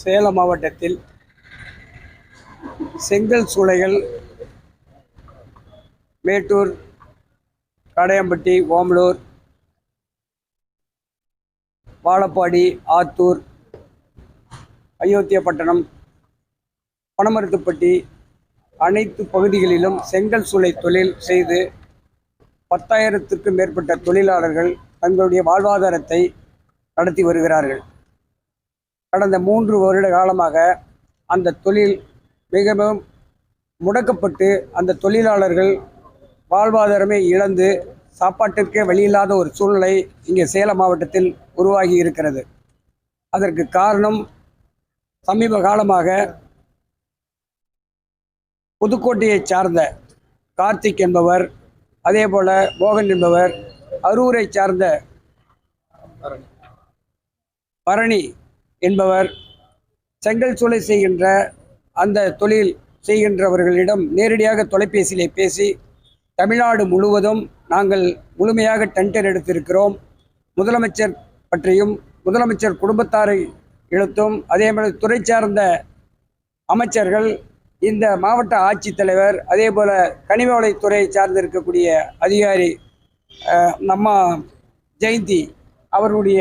சேலம் மாவட்டத்தில் செங்கல் சூளைகள் மேட்டூர் கடையம்பட்டி ஓமலூர் வாழப்பாடி ஆத்தூர் அயோத்தியப்பட்டினம் பனமரத்துப்பட்டி அனைத்து பகுதிகளிலும் செங்கல் சூளை தொழில் செய்து பத்தாயிரத்திற்கும் மேற்பட்ட தொழிலாளர்கள் தங்களுடைய வாழ்வாதாரத்தை நடத்தி வருகிறார்கள். கடந்த மூன்று வருட காலமாக அந்த தொழில் மிகவும் முடக்கப்பட்டு அந்த தொழிலாளர்கள் வாழ்வாதாரமே இழந்து சாப்பாட்டிற்கே வழியில்லாத ஒரு சூழ்நிலை இங்கே சேலம் மாவட்டத்தில் உருவாகி இருக்கிறது. அதற்கு காரணம் சமீப காலமாக புதுக்கோட்டையை சார்ந்த கார்த்திக் என்பவர் அதே போல் மோகன் என்பவர் அரூரை சார்ந்த பரணி என்பவர் செங்கல் சூளை செய்கின்ற அந்த தொழில் செய்கின்றவர்களிடம் நேரடியாக தொலைபேசியிலே பேசி தமிழ்நாடு முழுவதும் நாங்கள் முழுமையாக டெண்டர் எடுத்திருக்கிறோம். முதலமைச்சர் பற்றியும் முதலமைச்சர் குடும்பத்தாரை இழுத்தும் அதே மாதிரி துறை சார்ந்த அமைச்சர்கள் இந்த மாவட்ட ஆட்சித்தலைவர் அதே போல் கனிமவளைத்துறை சார்ந்திருக்கக்கூடிய அதிகாரி நம்ம ஜெயந்தி அவருடைய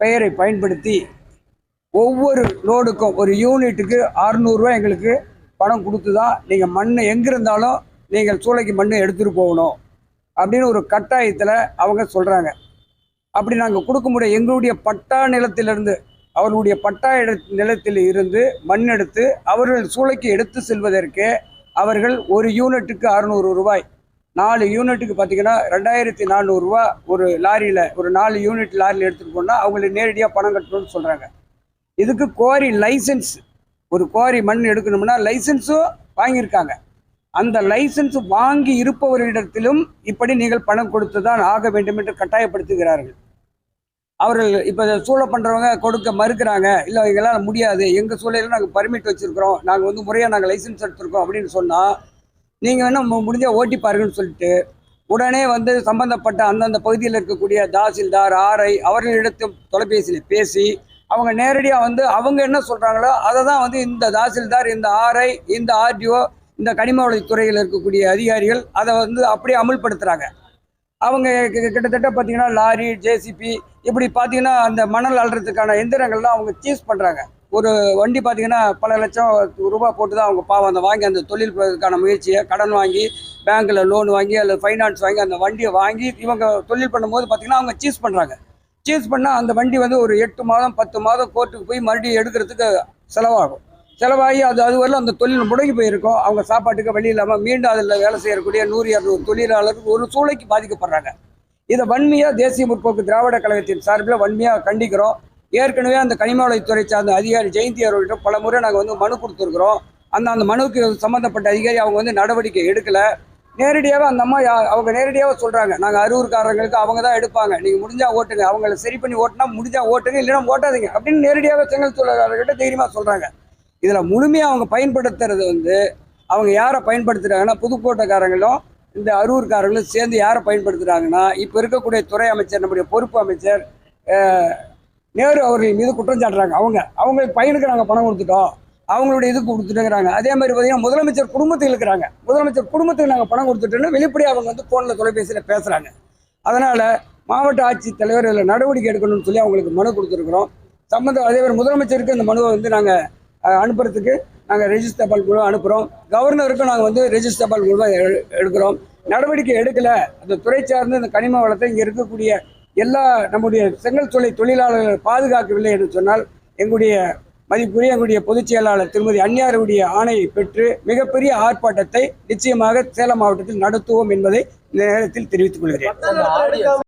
பெயரை பயன்படுத்தி ஒவ்வொரு லோடுக்கும் ஒரு யூனிட்டுக்கு அறுநூறுவா எங்களுக்கு பணம் கொடுத்து தான் நீங்கள் மண் எங்கே இருந்தாலும் நீங்கள் சூளைக்கு மண் எடுத்துகிட்டு போகணும் அப்படின்னு ஒரு கட்டாயத்தில் அவங்க சொல்கிறாங்க அப்படி நாங்கள் கொடுக்க முடியும் எங்களுடைய பட்டா நிலத்திலிருந்து அவர்களுடைய பட்டா இட நிலத்தில் இருந்து மண் எடுத்து அவர்கள் சூளைக்கு எடுத்து செல்வதற்கு அவர்கள் ஒரு யூனிட்டுக்கு அறுநூறு ரூபாய் நாலு யூனிட்டுக்கு பார்த்தீங்கன்னா ரெண்டாயிரத்தி நானூறுரூவா ஒரு லாரியில் ஒரு நாலு யூனிட் லாரியில் எடுத்துகிட்டு போனால் அவங்களுக்கு நேரடியாக பணம் கட்டணும்னு சொல்கிறாங்க இதுக்கு கோரி லைசன்ஸ் ஒரு கோரி மண் எடுக்கணும்னா லைசன்ஸும் வாங்கியிருக்காங்க. அந்த லைசன்ஸ் வாங்கி இருப்பவரிடத்திலும் இப்படி நீங்கள் பணம் கொடுத்து தான் ஆக வேண்டும் என்று கட்டாயப்படுத்துகிறார்கள். அவர்கள் இப்போ சூளை பண்ணுறவங்க கொடுக்க மறுக்கிறாங்க. இல்லை எங்களால் முடியாது. எங்கள் சூழலில் நாங்கள் பர்மிட் வச்சுருக்கிறோம். நாங்கள் வந்து முறையாக நாங்கள் லைசன்ஸ் எடுத்திருக்கோம் அப்படின்னு சொன்னால் நீங்கள் வேணால் மு- முடிஞ்சா ஓட்டி பாருங்கன்னு சொல்லிட்டு உடனே வந்து சம்பந்தப்பட்ட அந்தந்த பகுதியில் இருக்கக்கூடிய தாசில்தார் ஆர்ஐ அவர்களிடத்தில் தொலைபேசியில் பேசி அவங்க நேரடியாக வந்து அவங்க என்ன சொல்கிறாங்களோ அதை தான் வந்து இந்த தாசில்தார் இந்த ஆர்ஐ இந்த ஆர்டிஓ இந்த கனிமவளத்துறையில் இருக்கக்கூடிய அதிகாரிகள் அதை வந்து அப்படியே அமுல்படுத்துகிறாங்க அவங்க கிட்டத்தட்ட பார்த்தீங்கன்னா லாரி ஜேசிபி இப்படி பார்த்தீங்கன்னா அந்த மணல் அள்ளுறதுக்கான எந்திரங்கள்லாம் அவங்க சீஸ் பண்ணுறாங்க ஒரு வண்டி பார்த்தீங்கன்னா பல லட்சம் ரூபாய் போட்டு தான் அவங்க பாவம் அந்த வாங்கி அந்த தொழில் பண்ணுறதுக்கான முயற்சியை கடன் வாங்கி பேங்க்கில் லோன் வாங்கி அல்லது ஃபைனான்ஸ் வாங்கி அந்த வண்டியை வாங்கி இவங்க தொழில் பண்ணும்போது பார்த்தீங்கன்னா அவங்க சீஸ் பண்ணுறாங்க சேஸ் பண்ணால் அந்த வண்டி வந்து ஒரு எட்டு மாதம் பத்து மாதம் கோர்ட்டுக்கு போய் மறுபடியும் எடுக்கிறதுக்கு செலவாகும். செலவாகி அது அது அந்த தொழில் முடங்கி போயிருக்கும். அவங்க சாப்பாட்டுக்கு வழி இல்லாமல் மீண்டும் அதில் வேலை செய்யக்கூடிய நூறு இரநூறு தொழிலாளர்கள் ஒரு சூளைக்கு பாதிக்கப்படுறாங்க. இதை வன்மையாக தேசிய முற்போக்கு திராவிட கழகத்தின் சார்பில் வன்மையாக கண்டிக்கிறோம். ஏற்கனவே அந்த கனிமவளத்துறை சார்ந்த அதிகாரி ஜெயந்தி அவர்களிடம் பல முறை நாங்கள் வந்து மனு கொடுத்துருக்குறோம். அந்த அந்த மனுவுக்கு சம்மந்தப்பட்ட அதிகாரி அவங்க வந்து நடவடிக்கை எடுக்கலை. நேரடியாகவே அந்த அம்மா யா- அவங்க நேரடியாக சொல்கிறாங்க நாங்கள் அரூர்காரங்களுக்கு அவங்க தான் எடுப்பாங்க. நீங்கள் முடிஞ்சால் ஓட்டுங்க. அவங்கள சரி பண்ணி ஓட்டினா முடிஞ்சால் ஓட்டுங்க இல்லைன்னா ஓட்டாதீங்க அப்படின்னு நேரடியாகவே செங்கல் தொழிலாளர்கிட்ட தைரியமாக சொல்கிறாங்க இதில் முழுமையாக அவங்க பயன்படுத்துறது வந்து அவங்க யாரை பயன்படுத்துகிறாங்கன்னா புதுக்கோட்டைக்காரங்களும் இந்த அரூர்காரங்களும் சேர்ந்து யாரை பயன்படுத்துகிறாங்கன்னா இப்போ இருக்கக்கூடிய துறை அமைச்சர் நம்முடைய பொறுப்பு அமைச்சர் நேரு அவர்கள் மீது குற்றம் சாட்டுறாங்க. அவங்க அவங்களுக்கு பையனுக்கு நாங்கள் பணம் கொடுத்துட்டோம். அவங்களுடைய இதுக்கு கொடுத்துட்டுங்கிறாங்க. அதே மாதிரி பார்த்தீங்கன்னா முதலமைச்சர் குடும்பத்துக்கு இருக்கிறாங்க முதலமைச்சர் குடும்பத்துக்கு நாங்கள் பணம் கொடுத்துட்டோன்னு வெளிப்படையாக அவங்க வந்து ஃபோனில் தொலைபேசியில் பேசுகிறாங்க அதனால் மாவட்ட ஆட்சித்தலைவர் இதில் நடவடிக்கை எடுக்கணும்னு சொல்லி அவங்களுக்கு மனு கொடுத்துருக்குறோம். சம்மந்தம் அதே மாதிரி முதலமைச்சருக்கு இந்த மனுவை வந்து நாங்கள் அனுப்புறதுக்கு நாங்கள் ரெஜிஸ்டர் தபால் மூலம் அனுப்புகிறோம் கவர்னருக்கும் நாங்கள் வந்து ரெஜிஸ்டர் தபால் மூலமாக எடுக்கிறோம். நடவடிக்கை எடுக்கலை. அந்த துறை சார்ந்த இந்த கனிம வளத்தை இங்கே இருக்கக்கூடிய எல்லா நம்முடைய செங்கல் சூளை தொழிலாளர்களை பாதுகாக்கவில்லை என்று சொன்னால் எங்களுடைய மதிப்புரிய எங்களுடைய பொதுச் செயலாளர் திருமதி அந்நியாருடைய ஆணையை பெற்று மிகப்பெரிய ஆர்ப்பாட்டத்தை நிச்சயமாக சேலம் மாவட்டத்தில் நடத்துவோம் என்பதை இந்த நேரத்தில் தெரிவித்துக் கொள்கிறேன்.